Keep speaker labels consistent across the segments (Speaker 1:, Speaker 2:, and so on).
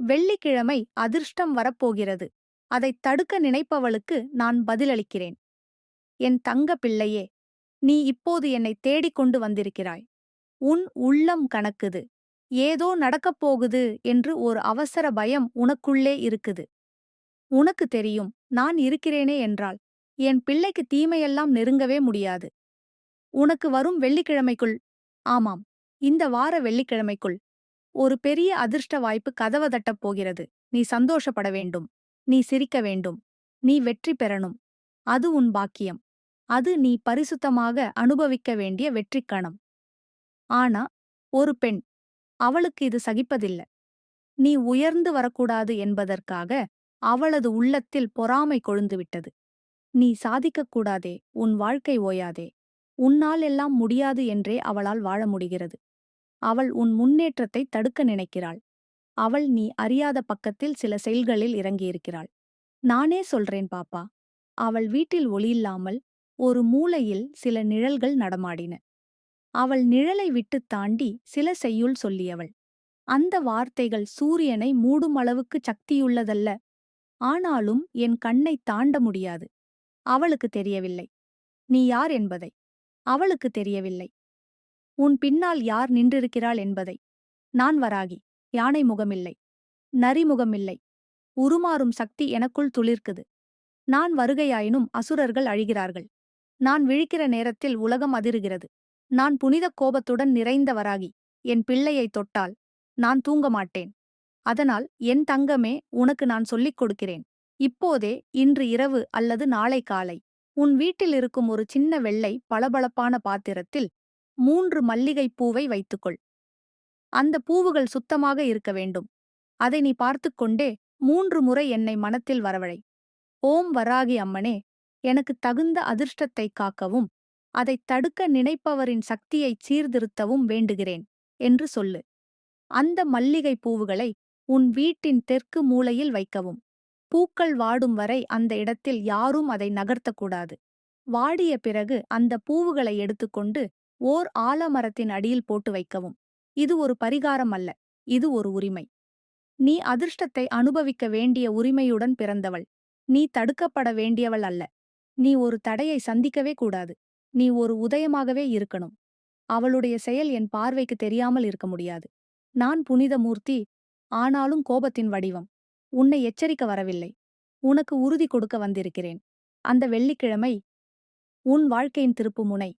Speaker 1: வெள்ளிக்கிழமை அதிர்ஷ்டம் வரப்போகிறது. அதைத் தடுக்க நினைப்பவளுக்கு நான் பதிலளிக்கிறேன். என் தங்க பிள்ளையே நீ இப்போது என்னை தேடிக் கொண்டு வந்திருக்கிறாய். உன் உள்ளம் கணக்குது ஏதோ நடக்கப் போகுது என்று ஒரு அவசர பயம் உனக்குள்ளே இருக்குது. உனக்கு தெரியும் நான் இருக்கிறேனே என்றால் என் பிள்ளைக்கு தீமையெல்லாம் நெருங்கவே முடியாது. உனக்கு வரும் வெள்ளிக்கிழமைக்குள் ஆமாம் இந்த வார வெள்ளிக்கிழமைக்குள் ஒரு பெரிய அதிர்ஷ்ட வாய்ப்பு கதவ தட்டப் போகிறது. நீ சந்தோஷப்பட வேண்டும். நீ சிரிக்க வேண்டும். நீ வெற்றி பெறணும். அது உன் பாக்கியம். அது நீ பரிசுத்தமாக அனுபவிக்க வேண்டிய வெற்றிக்கணம் ஆனா ஒரு பெண் அவளுக்கு இது சகிப்பதில்லை. நீ உயர்ந்து வரக்கூடாது என்பதற்காக அவளது உள்ளத்தில் பொறாமை கொழுந்துவிட்டது நீ சாதிக்கக்கூடாதே. உன் வாழ்க்கை ஓயாதே. உன்னால் எல்லாம் முடியாது என்றே அவளால் வாழ முடிகிறது. அவள் உன் முன்னேற்றத்தை தடுக்க நினைக்கிறாள். அவள் நீ அறியாத பக்கத்தில் சில செயல்களில் இறங்கியிருக்கிறாள். நானே சொல்றேன் பாப்பா. அவள் வீட்டில் ஒளியில்லாமல் ஒரு மூலையில் சில நிழல்கள் நடமாடின. அவள் நிழலை விட்டுத் தாண்டி சில செய்யுள் சொல்லியவள். அந்த வார்த்தைகள் சூரியனை மூடும் அளவுக்கு சக்தியுள்ளதல்ல. ஆனாலும் என் கண்ணை தாண்ட முடியாது. அவளுக்கு தெரியவில்லை. நீ யார் என்பதை? அவளுக்கு தெரியவில்லை. உன் பின்னால் யார் நின்றிருக்கிறாள் என்பதை. நான் வராகி. யானை முகமில்லை. நரிமுகமில்லை உருமாறும் சக்தி எனக்குள் துளிர்க்குது. நான் வருகையாயினும் அசுரர்கள் அழிகிறார்கள். நான் விழிக்கிற நேரத்தில் உலகம் அதிருகிறது. நான் புனித கோபத்துடன் நிறைந்த வராகி. என் பிள்ளையை தொட்டால் நான் தூங்க மாட்டேன். அதனால் என் தங்கமே உனக்கு நான் சொல்லிக் கொடுக்கிறேன். இப்போதே இன்று இரவு அல்லது நாளை காலை. உன் வீட்டில் இருக்கும் ஒரு சின்ன வெள்ளை பளபளப்பான பாத்திரத்தில் மூன்று மல்லிகைப் பூவை வைத்துக்கொள். அந்த பூவுகள் சுத்தமாக இருக்க வேண்டும். அதை நீ பார்த்துக்கொண்டே மூன்று முறை என்னை மனத்தில் வரவழை. ஓம் வராகி அம்மனே எனக்கு தகுந்த அதிர்ஷ்டத்தை காக்கவும் அதைத் தடுக்க நினைப்பவரின் சக்தியைச் சீர்திருத்தவும் வேண்டுகிறேன் என்று சொல்லு. அந்த மல்லிகை பூவுகளை உன் வீட்டின் தெற்கு மூலையில் வைக்கவும். பூக்கள் வாடும் வரை அந்த இடத்தில் யாரும் அதை நகர்த்தக்கூடாது. வாடிய பிறகு அந்த பூவுகளை எடுத்துக்கொண்டு ஓர் ஆலமரத்தின் அடியில் போட்டு வைக்கவும். இது ஒரு பரிகாரம் அல்ல இது ஒரு உரிமை. நீ அதிர்ஷ்டத்தை அனுபவிக்க வேண்டிய உரிமையுடன் பிறந்தவள். நீ தடுக்கப்பட வேண்டியவள் அல்ல. நீ ஒரு தடையை சந்திக்கவே கூடாது. நீ ஒரு உதயமாகவே இருக்கணும். அவளுடைய செயல் என் பார்வைக்கு தெரியாமல் இருக்க முடியாது. நான் புனித மூர்த்தி ஆனாலும் கோபத்தின் வடிவம். உன்னை எச்சரிக்க வரவில்லை. உனக்கு உறுதி கொடுக்க வந்திருக்கிறேன். அந்த வெள்ளிக்கிழமை உன் வாழ்க்கையின் திருப்புமுனை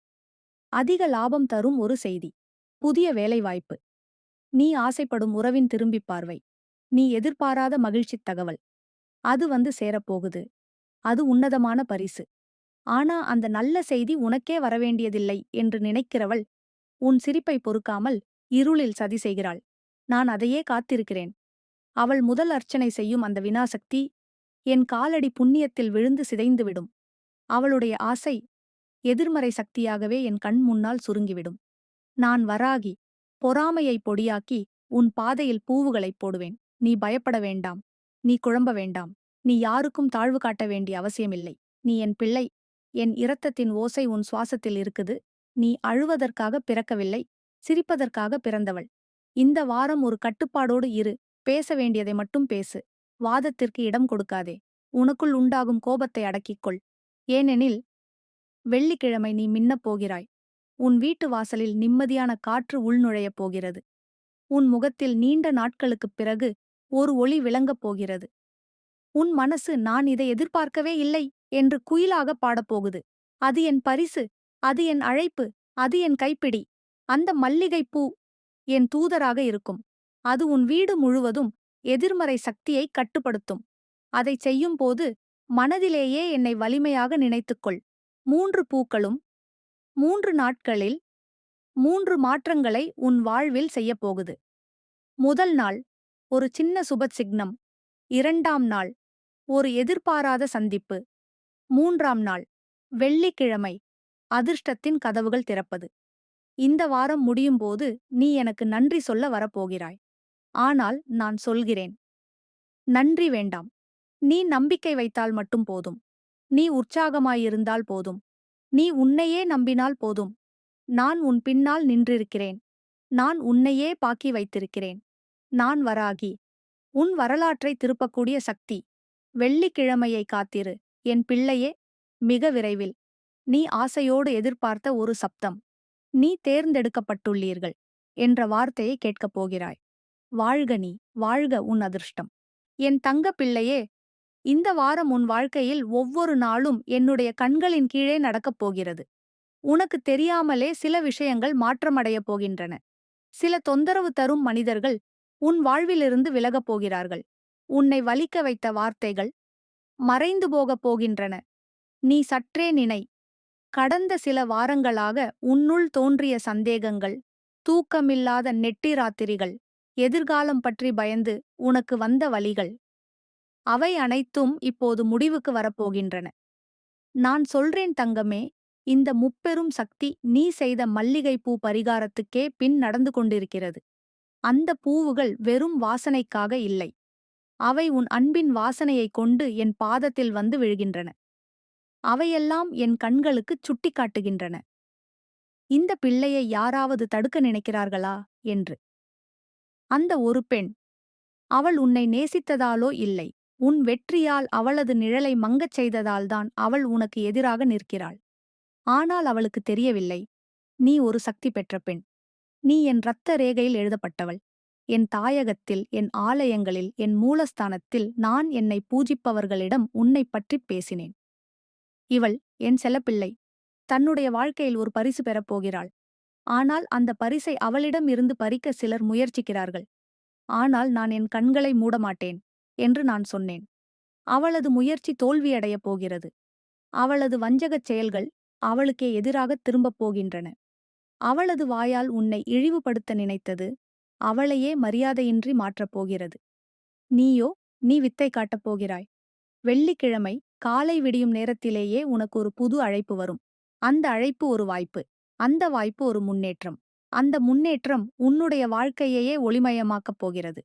Speaker 1: அதிக லாபம் தரும் ஒரு செய்தி. புதிய வேலைவாய்ப்பு. நீ ஆசைப்படும் உறவின் திரும்பிப் பார்வை. நீ எதிர்பாராத மகிழ்ச்சித் தகவல். அது வந்து சேரப்போகுது. அது உன்னதமான பரிசு. ஆனா அந்த நல்ல செய்தி உனக்கே வரவேண்டியதில்லை என்று நினைக்கிறவள் உன் சிரிப்பை பொறுக்காமல் இருளில் சதி செய்கிறாள். நான் அதையே காத்திருக்கிறேன். அவள் முதல் அர்ச்சனை செய்யும் அந்த வினாசக்தி என் காலடி புண்ணியத்தில் விழுந்து சிதைந்துவிடும். அவளுடைய ஆசை எதிர்மறை சக்தியாகவே என் கண் முன்னால் சுருங்கிவிடும். நான் வராகி பொறாமையை பொடியாக்கி உன் பாதையில் பூவுகளைப் போடுவேன். நீ பயப்பட வேண்டாம். நீ குழம்ப வேண்டாம். நீ யாருக்கும் தாழ்வு காட்ட வேண்டிய அவசியமில்லை. நீ என் பிள்ளை. என் இரத்தத்தின் ஓசை உன் சுவாசத்தில் இருக்குது. நீ அழுவதற்காக பிறக்கவில்லை. சிரிப்பதற்காக பிறந்தவள். இந்த வாரம் ஒரு கட்டுப்பாடோடு இரு. பேச வேண்டியதை மட்டும் பேசு. வாதத்திற்கு இடம் கொடுக்காதே. உனக்குள் உண்டாகும் கோபத்தை அடக்கிக்கொள் ஏனெனில் வெள்ளிக்கிழமை நீ மின்னப் போகிறாய். உன் வீட்டு வாசலில் நிம்மதியான காற்று உள்நுழையப் போகிறது. உன் முகத்தில் நீண்ட நாட்களுக்குப் பிறகு ஒரு ஒளி விளங்கப் போகிறது. உன் மனசு நான் இதை எதிர்பார்க்கவே இல்லை என்று குயிலாகப் பாடப்போகுது அது என் பரிசு அது என் அழைப்பு அது என் கைப்பிடி. அந்த மல்லிகைப் பூ என் தூதராக இருக்கும். அது உன் வீடு முழுவதும் எதிர்மறை சக்தியை கட்டுப்படுத்தும். அதைச் செய்யும்போது மனதிலேயே என்னை வலிமையாக நினைத்துக்கொள். மூன்று பூக்களும் மூன்று நாட்களில் மூன்று மாற்றங்களை உன் வாழ்வில் செய்யப்போகுது. முதல் நாள் ஒரு சின்ன சுப சிக்னம். இரண்டாம் நாள் ஒரு எதிர்பாராத சந்திப்பு. மூன்றாம் நாள் வெள்ளிக்கிழமை அதிர்ஷ்டத்தின் கதவுகள் திறப்பது. இந்த வாரம் முடியும்போது நீ எனக்கு நன்றி சொல்ல வரப்போகிறாய். ஆனால் நான் சொல்கிறேன். நன்றி வேண்டாம். நீ நம்பிக்கை வைத்தால் மட்டும் போதும். நீ உற்சாகமாயிருந்தால் போதும். நீ உன்னையே நம்பினால் போதும். நான் உன் பின்னால் நின்றிருக்கிறேன். நான் உன்னையே பாக்கி வைத்திருக்கிறேன். நான் வராகி. உன் வரலாற்றை திருப்பக்கூடிய சக்தி. வெள்ளிக்கிழமையை காத்திரு. என் பிள்ளையே மிக விரைவில். நீ ஆசையோடு எதிர்பார்த்த ஒரு சப்தம். நீ தேர்ந்தெடுக்கப்பட்டுள்ளீர்கள் என்ற வார்த்தையை கேட்கப் போகிறாய். வாழ்க நீ வாழ்க உன் அதிர்ஷ்டம். என் தங்க பிள்ளையே இந்த வாரம் உன் வாழ்க்கையில் ஒவ்வொரு நாளும் என்னுடைய கண்களின் கீழே நடக்கப் போகிறது. உனக்கு தெரியாமலே சில விஷயங்கள் மாற்றமடையப் போகின்றன. சில தொந்தரவு தரும் மனிதர்கள் உன் வாழ்விலிருந்து விலகப் போகிறார்கள். உன்னை வலிக்க வைத்த வார்த்தைகள் மறைந்து போகப் போகின்றன. நீ சற்றே நினை. கடந்த சில வாரங்களாக உன்னுள் தோன்றிய சந்தேகங்கள் தூக்கமில்லாத நெட்டி ராத்திரிகள் எதிர்காலம் பற்றி பயந்து உனக்கு வந்த வழிகள். அவை அனைத்தும் இப்போது முடிவுக்கு வரப்போகின்றன. நான் சொல்றேன் தங்கமே இந்த முப்பெரும் சக்தி நீ செய்த மல்லிகைப்பூ பரிகாரத்துக்கே பின் நடந்து கொண்டிருக்கிறது. அந்த பூவுகள் வெறும் வாசனைக்காக இல்லை. அவை உன் அன்பின் வாசனையைக் கொண்டு என் பாதத்தில் வந்து விழுகின்றன. அவையெல்லாம் என் கண்களுக்குச் சுட்டிக்காட்டுகின்றன. இந்த பிள்ளையை யாராவது தடுக்க நினைக்கிறார்களா? என்று. அந்த ஒரு பெண் அவள் உன்னை நேசித்ததாலோ இல்லை. உன் வெற்றியால் அவளது நிழலை மங்கச் செய்ததால்தான் அவள் உனக்கு எதிராக நிற்கிறாள். ஆனால் அவளுக்கு தெரியவில்லை. நீ ஒரு சக்தி பெற்ற பெண். நீ என் இரத்த ரேகையில் எழுதப்பட்டவள். என் தாயகத்தில் என் ஆலயங்களில் என் மூலஸ்தானத்தில் நான் என்னை பூஜிப்பவர்களிடம் உன்னைப் பற்றிப் பேசினேன். இவள் என் செல்லப்பிள்ளை. தன்னுடைய வாழ்க்கையில் ஒரு பரிசு பெறப்போகிறாள் ஆனால் அந்த பரிசை அவளிடம் இருந்து பறிக்க சிலர் முயற்சிக்கிறார்கள். ஆனால் நான் என் கண்களை மூடமாட்டேன். என்று நான் சொன்னேன். அவளது முயற்சி தோல்வியடையப் போகிறது. அவளது வஞ்சகச் செயல்கள் அவளுக்கே எதிராகத் திரும்பப் போகின்றன. அவளது வாயால் உன்னை இழிவுபடுத்த நினைத்தது அவளையே மரியாதையின்றி மாற்றப் போகிறது. நீயோ நீ வித்தை காட்டப் போகிறாய். வெள்ளிக்கிழமை காலை விடியும் நேரத்திலேயே உனக்கு ஒரு புது அழைப்பு வரும். அந்த அழைப்பு ஒரு வாய்ப்பு. அந்த வாய்ப்பு ஒரு முன்னேற்றம். அந்த முன்னேற்றம் உன்னுடைய வாழ்க்கையையே ஒளிமயமாக்கப் போகிறது.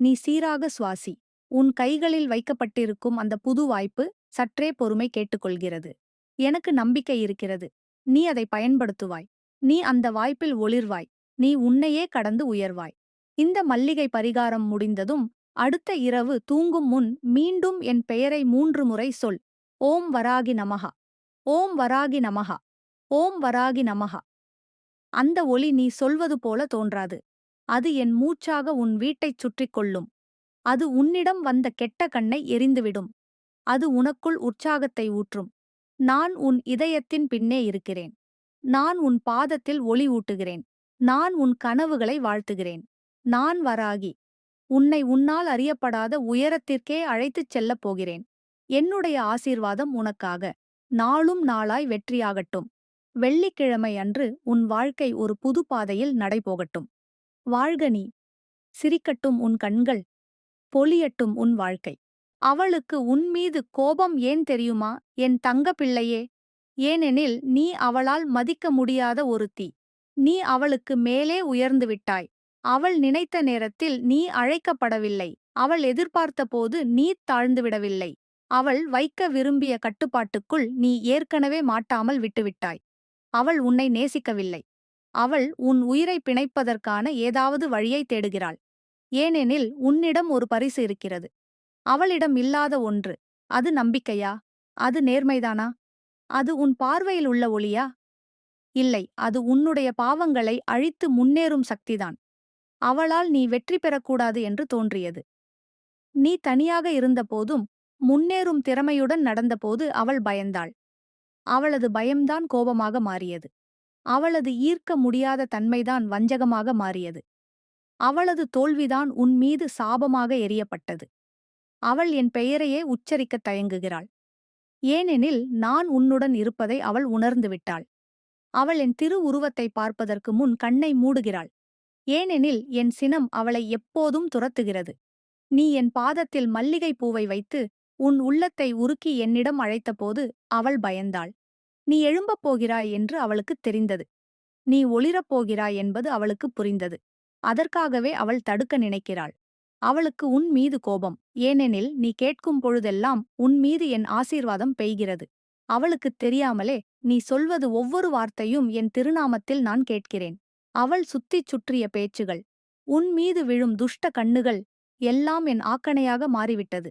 Speaker 1: நீ சீராக சுவாசி. உன் கைகளில் வைக்கப்பட்டிருக்கும் அந்த புது வாய்ப்பு சற்றே பொறுமை கேட்டுக்கொள்கிறது. எனக்கு நம்பிக்கை இருக்கிறது. நீ அதை பயன்படுத்துவாய். நீ அந்த வாய்ப்பில் ஒளிர்வாய். நீ உன்னையே கடந்து உயர்வாய். இந்த மல்லிகை பரிகாரம் முடிந்ததும் அடுத்த இரவு தூங்கும் முன் மீண்டும் என் பெயரை மூன்று முறை சொல். ஓம் வராகி நமகா ஓம் வராகி நமகா ஓம் வராகி நமகா அந்த ஒளி நீ சொல்வது போல தோன்றாது. அது என் மூச்சாக உன் வீட்டைச் சுற்றிக் கொள்ளும். அது உன்னிடம் வந்த கெட்ட கண்ணை எரிந்துவிடும். அது உனக்குள் உற்சாகத்தை ஊற்றும். நான் உன் இதயத்தின் பின்னே இருக்கிறேன். நான் உன் பாதத்தில் ஒளி ஊட்டுகிறேன். நான் உன் கனவுகளை வாழ்த்துகிறேன். நான் வராகி. உன்னை உன்னால் அறியப்படாத உயரத்திற்கே அழைத்துச் செல்லப் போகிறேன். என்னுடைய ஆசீர்வாதம் உனக்காக. நாளும் நாளாய் வெற்றியாகட்டும். வெள்ளிக்கிழமை அன்று உன் வாழ்க்கை ஒரு புது பாதையில் நடைபோகட்டும். வாழ்க நீ. சிரிக்கட்டும் உன் கண்கள். பொலியட்டும் உன் வாழ்க்கை. அவளுக்கு உன்மீது கோபம் ஏன் தெரியுமா? என் தங்க பிள்ளையே ஏனெனில் நீ அவளால் மதிக்க முடியாத ஒருத்தி நீ அவளுக்கு மேலே உயர்ந்து விட்டாய். அவள் நினைத்த நேரத்தில் நீ அழைக்கப்படவில்லை. அவள் எதிர்பார்த்தபோது நீ தாழ்ந்துவிடவில்லை அவள் வைக்க விரும்பிய கட்டுப்பாட்டுக்குள் நீ ஏற்கனவே மாட்டாமல் விட்டுவிட்டாய் அவள் உன்னை நேசிக்கவில்லை. அவள் உன் உயிரை பிணைப்பதற்கான ஏதாவது வழியை தேடுகிறாள். ஏனெனில் உன்னிடம் ஒரு பரிசு இருக்கிறது. அவளிடம் இல்லாத ஒன்று. அது நம்பிக்கையா? அது நேர்மைதானா? அது உன் பார்வையில் உள்ள ஒளியா? இல்லை அது உன்னுடைய பாவங்களை அழித்து முன்னேறும் சக்திதான். அவளால் நீ வெற்றி பெறக்கூடாது என்று தோன்றியது. நீ தனியாக இருந்தபோதும் முன்னேறும் திறமையுடன் நடந்தபோது அவள் பயந்தாள். அவளது பயம்தான் கோபமாக மாறியது. அவளது ஈர்க்க முடியாத தன்மைதான் வஞ்சகமாக மாறியது. அவளது தோல்விதான் உன்மீது சாபமாக எரியப்பட்டது அவள் என் பெயரையே உச்சரிக்கத் தயங்குகிறாள். ஏனெனில் நான் உன்னுடன் இருப்பதை அவள் உணர்ந்துவிட்டாள் அவள் என் திரு உருவத்தை பார்ப்பதற்கு முன் கண்ணை மூடுகிறாள். ஏனெனில் என் சினம் அவளை எப்போதும் துரத்துகிறது. நீ என் பாதத்தில் மல்லிகை பூவை வைத்து உன் உள்ளத்தை உருக்கி என்னிடம் அழைத்தபோது அவள் பயந்தாள். நீ எழும்பப் போகிறாய் என்று அவளுக்குத் தெரிந்தது. நீ ஒளிரப் போகிறாய் என்பது அவளுக்கு புரிந்தது. அதற்காகவே அவள் தடுக்க நினைக்கிறாள். அவளுக்கு உன் மீது கோபம். ஏனெனில் நீ கேட்கும் பொழுதெல்லாம் உன் மீது என் ஆசீர்வாதம் பெய்கிறது. அவளுக்குத் தெரியாமலே நீ சொல்வது ஒவ்வொரு வார்த்தையும் என் திருநாமத்தில் நான் கேட்கிறேன். அவள் சுத்திச் சுற்றிய பேச்சுகள் உன் மீது விழும் துஷ்ட கண்ணுகள் எல்லாம் என் ஆக்கணையாக மாறிவிட்டது.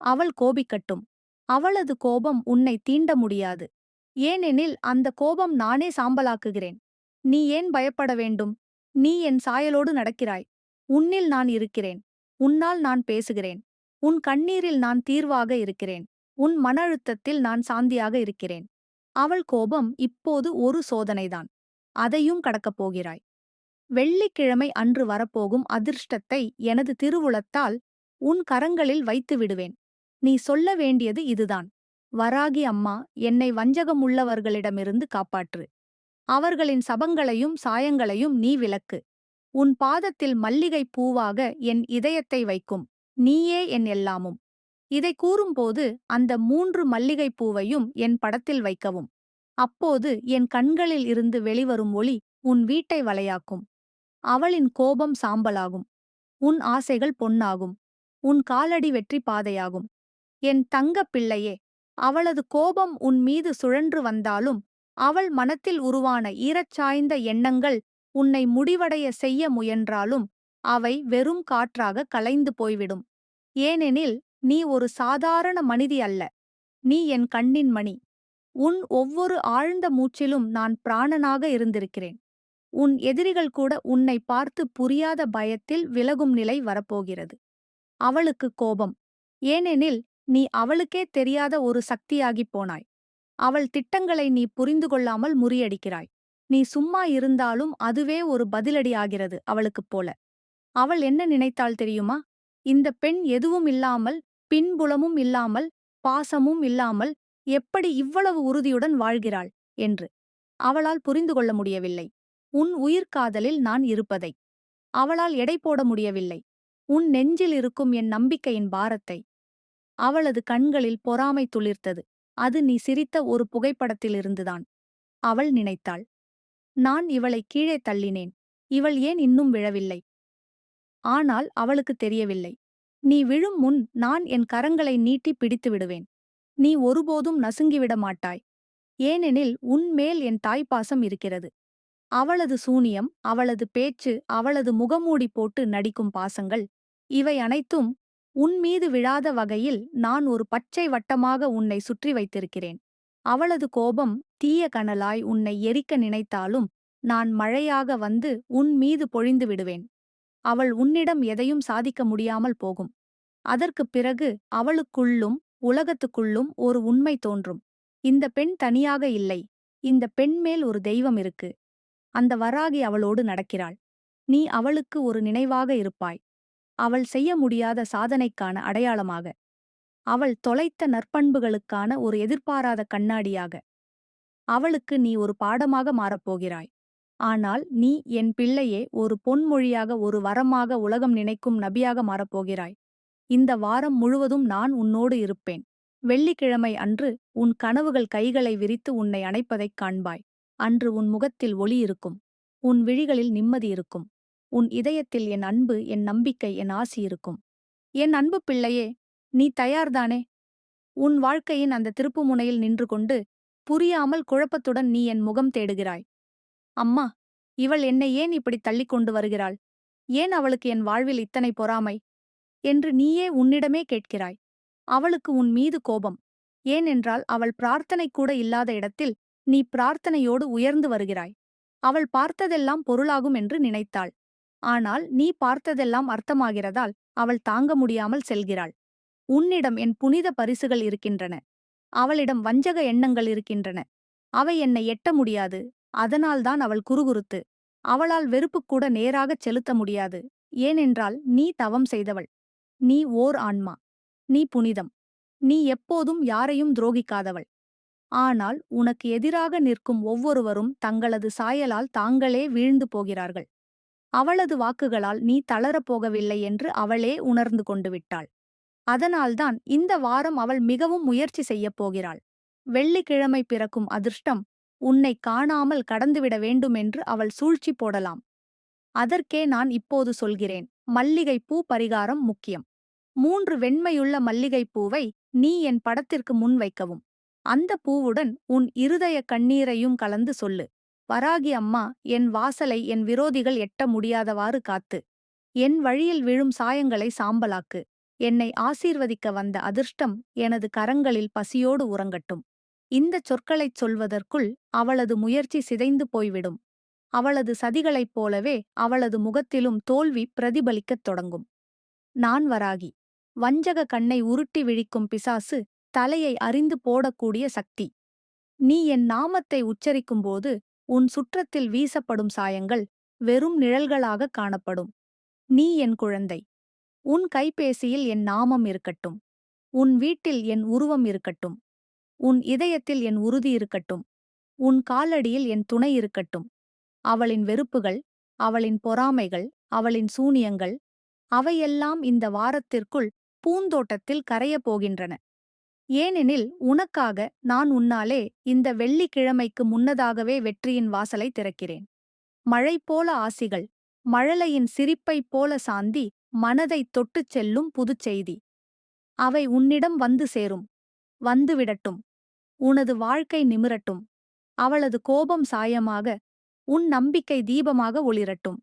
Speaker 1: அவள் கோபிக்கட்டும். அவளது கோபம் உன்னை தீண்ட முடியாது. ஏனெனில் அந்த கோபம் நானே சாம்பலாக்குகிறேன். நீ ஏன் பயப்பட வேண்டும்? நீ என் சாயலோடு நடக்கிறாய். உன்னில் நான் இருக்கிறேன். உன்னால் நான் பேசுகிறேன். உன் கண்ணீரில் நான் தீர்வாக இருக்கிறேன். உன் மன அழுத்தத்தில் நான் சாந்தியாக இருக்கிறேன். அவள் கோபம் இப்போது ஒரு சோதனைதான். அதையும் கடக்கப் போகிறாய். வெள்ளிக்கிழமை அன்று வரப்போகும் அதிர்ஷ்டத்தை எனது திருவுளத்தால் உன் கரங்களில் வைத்து விடுவேன். நீ சொல்ல வேண்டியது இதுதான். வராகி அம்மா என்னை வஞ்சகமுள்ளவர்களிடமிருந்து காப்பாற்று. அவர்களின் சபங்களையும் சாயங்களையும் நீ விலக்கு உன் பாதத்தில் மல்லிகை பூவாக என் இதயத்தை வைக்கும். நீயே என் எல்லாமும். இதை கூறும்போது அந்த மூன்று மல்லிகைப் பூவையும் என் படத்தில் வைக்கவும். அப்போது என் கண்களில் இருந்து வெளிவரும் ஒளி உன் வீட்டை வலையாக்கும். அவளின் கோபம் சாம்பலாகும். உன் ஆசைகள் பொன்னாகும். உன் காலடி வெற்றி பாதையாகும். என் தங்கப் பிள்ளையே அவளது கோபம் உன் மீது சுழன்று வந்தாலும் அவள் மனத்தில் உருவான ஈரச்சாய்ந்த எண்ணங்கள் உன்னை முடிவடைய செய்ய முயன்றாலும் அவை வெறும் காற்றாக கலைந்து போய்விடும். ஏனெனில் நீ ஒரு சாதாரண மனிதி அல்ல. நீ என் கண்ணின் மணி. உன் ஒவ்வொரு ஆழ்ந்த மூச்சிலும் நான் பிராணனாக இருந்திருக்கிறேன். உன் எதிரிகள் கூட உன்னை பார்த்து புரியாத பயத்தில் விலகும் நிலை வரப்போகிறது. அவளுக்கு கோபம். ஏனெனில் நீ அவளுக்கே தெரியாத ஒரு சக்தியாகிப் போனாய். அவள் திட்டங்களை நீ புரிந்து கொள்ளாமல் முறியடிக்கிறாய். நீ சும்மா இருந்தாலும் அதுவே ஒரு பதிலடியாகிறது அவளுக்குப் போல. அவள் என்ன நினைத்தாள் தெரியுமா? இந்த பெண் எதுவும் இல்லாமல் பின்புலமும் இல்லாமல் பாசமும் இல்லாமல் எப்படி இவ்வளவு உறுதியுடன் வாழ்கிறாள் என்று அவளால் புரிந்து கொள்ள முடியவில்லை. உன் உயிர்காதலில் நான் இருப்பதை அவளால் எடை போட முடியவில்லை. உன் நெஞ்சில் இருக்கும் என் நம்பிக்கையின் பாரத்தை அவளது கண்களில் பொறாமை துளிர்த்தது. அது நீ சிரித்த ஒரு புகைப்படத்திலிருந்துதான். அவள் நினைத்தாள். நான் இவளை கீழே தள்ளினேன். இவள் ஏன் இன்னும் விழவில்லை? ஆனால் அவளுக்கு தெரியவில்லை. நீ விழும் முன் நான் என் கரங்களை நீட்டி பிடித்து விடுவேன். நீ ஒருபோதும் நசுங்கிவிட மாட்டாய். ஏனெனில் உன்மேல் என் தாய்ப்பாசம் இருக்கிறது. அவளது சூனியம் அவளது பேச்சு அவளது முகமூடி போட்டு நடிக்கும் பாசங்கள் இவை அனைத்தும் உன்மீது விழாத வகையில் நான் ஒரு பச்சை வட்டமாக உன்னை சுற்றி வைத்திருக்கிறேன். அவளது கோபம் தீய கனலாய் உன்னை எரிக்க நினைத்தாலும் நான் மழையாக வந்து உன் மீது பொழிந்து விடுவேன். அவள் உன்னிடம் எதையும் சாதிக்க முடியாமல் போகும். அதற்குப் பிறகு அவளுக்குள்ளும் உலகத்துக்குள்ளும் ஒரு உண்மை தோன்றும். இந்த பெண் தனியாக இல்லை. இந்த பெண் மேல் ஒரு தெய்வம் இருக்கு. அந்த வராகி அவளோடு நடக்கிறாள். நீ அவளுக்கு ஒரு நினைவாக இருப்பாய். அவள் செய்ய முடியாத சாதனைக்கான அடையாளமாக. அவள் தொலைத்த நற்பண்புகளுக்கான ஒரு எதிர்பாராத கண்ணாடியாக. அவளுக்கு நீ ஒரு பாடமாக மாறப்போகிறாய். ஆனால் நீ என் பிள்ளையே ஒரு பொன்மொழியாக ஒரு வரமாக உலகம் நினைக்கும் நபியாக மாறப்போகிறாய். இந்த வாரம் முழுவதும் நான் உன்னோடு இருப்பேன். வெள்ளிக்கிழமை அன்று உன் கனவுகள் கைகளை விரித்து உன்னை அணைப்பதைக் காண்பாய். அன்று உன் முகத்தில் ஒளி இருக்கும். உன் விழிகளில் நிம்மதி இருக்கும். உன் இதயத்தில் என் அன்பு என் நம்பிக்கை என் ஆசி இருக்கும். என் அன்பு பிள்ளையே நீ தயார்தானே? உன் வாழ்க்கையின் அந்த திருப்பு முனையில் நின்று கொண்டு புரியாமல் குழப்பத்துடன் நீ என் முகம் தேடுகிறாய். அம்மா இவள் என்னை ஏன் இப்படி தள்ளிக் கொண்டு வருகிறாள்? ஏன் அவளுக்கு என் வாழ்வில் இத்தனை பொறாமை? என்று நீயே உன்னிடமே கேட்கிறாய். அவளுக்கு உன் மீது கோபம். ஏனென்றால் அவள் பிரார்த்தனை கூட இல்லாத இடத்தில் நீ பிரார்த்தனையோடு உயர்ந்து வருகிறாய். அவள் பார்த்ததெல்லாம் பொருளாகும் என்று நினைத்தாள். ஆனால் நீ பார்த்ததெல்லாம் அர்த்தமாகிறதால் அவள் தாங்க முடியாமல் செல்கிறாள். உன்னிடம் என் புனித பரிசுகள் இருக்கின்றன. அவளிடம் வஞ்சக எண்ணங்கள் இருக்கின்றன. அவை என்னை எட்ட முடியாது. அதனால்தான் அவள் குறுகுறுத்து அவளால் வெறுப்புக்கூட நேராகச் செலுத்த முடியாது. ஏனென்றால் நீ தவம் செய்தவள். நீ ஓர் ஆன்மா. நீ புனிதம். நீ எப்போதும் யாரையும் துரோகிக்காதவள். ஆனால் உனக்கு எதிராக நிற்கும் ஒவ்வொருவரும் தங்களது சாயலால் தாங்களே வீழ்ந்து போகிறார்கள். அவளது வாக்குகளால் நீ தளரப்போகவில்லை என்று அவளே உணர்ந்து கொண்டு விட்டாள். அதனால்தான் இந்த வாரம் அவள் மிகவும் முயற்சி செய்யப் போகிறாள். வெள்ளிக்கிழமை பிறக்கும் அதிர்ஷ்டம் உன்னை காணாமல் கடந்துவிட வேண்டுமென்று அவள் சூழ்ச்சி போடலாம். அதற்கே நான் இப்போது சொல்கிறேன். மல்லிகைப்பூ பரிகாரம் முக்கியம். மூன்று வெண்மையுள்ள மல்லிகைப்பூவை நீ என் படத்திற்கு முன் வைக்கவும். அந்த பூவுடன் உன் இருதய கண்ணீரையும் கலந்து சொல்லு. வராகி அம்மா என் வாசலை என் விரோதிகள் எட்ட முடியாதவாறு காத்து என் வழியில் விழும் சாயங்களை சாம்பலாக்கு என்னை ஆசீர்வதிக்க வந்த அதிர்ஷ்டம் எனது கரங்களில் பசியோடு உறங்கட்டும். இந்தச் சொற்களைச் சொல்வதற்குள் அவளது முயற்சி சிதைந்து போய்விடும். அவளது சதிகளைப் போலவே அவளது முகத்திலும் தோல்வி பிரதிபலிக்கத் தொடங்கும். நான் வராகி வஞ்சக கண்ணை உருட்டி விழிக்கும் பிசாசு தலையை அறிந்து போடக்கூடிய சக்தி. நீ என் நாமத்தை உச்சரிக்கும்போது உன் சுற்றத்தில் வீசப்படும் சாயங்கள் வெறும் நிழல்களாக காணப்படும். நீ என் குழந்தை. உன் கைபேசியில் என் நாமம் இருக்கட்டும். உன் வீட்டில் என் உருவம் இருக்கட்டும். உன் இதயத்தில் என் உறுதி இருக்கட்டும். உன் காலடியில் என் துணை இருக்கட்டும். அவளின் வெறுப்புகள் அவளின் பொறாமைகள் அவளின் சூனியங்கள் அவையெல்லாம் இந்த வாரத்திற்குள் பூந்தோட்டத்தில் கரையப் போகின்றன. ஏனெனில் உனக்காக நான் உன்னாலே இந்த வெள்ளிக்கிழமைக்கு முன்னதாகவே வெற்றியின் வாசலை திறக்கிறேன். மழை போல ஆசிகள் மழலையின் சிரிப்பைப் போல சாந்தி மனதைத் தொட்டுச் செல்லும் புதுச்செய்தி அவை உன்னிடம் வந்து சேரும் வந்துவிடட்டும் உனது வாழ்க்கை நிமிரட்டும் அவளது கோபம் சாயமாக உன் நம்பிக்கை தீபமாக ஒளிரட்டும்.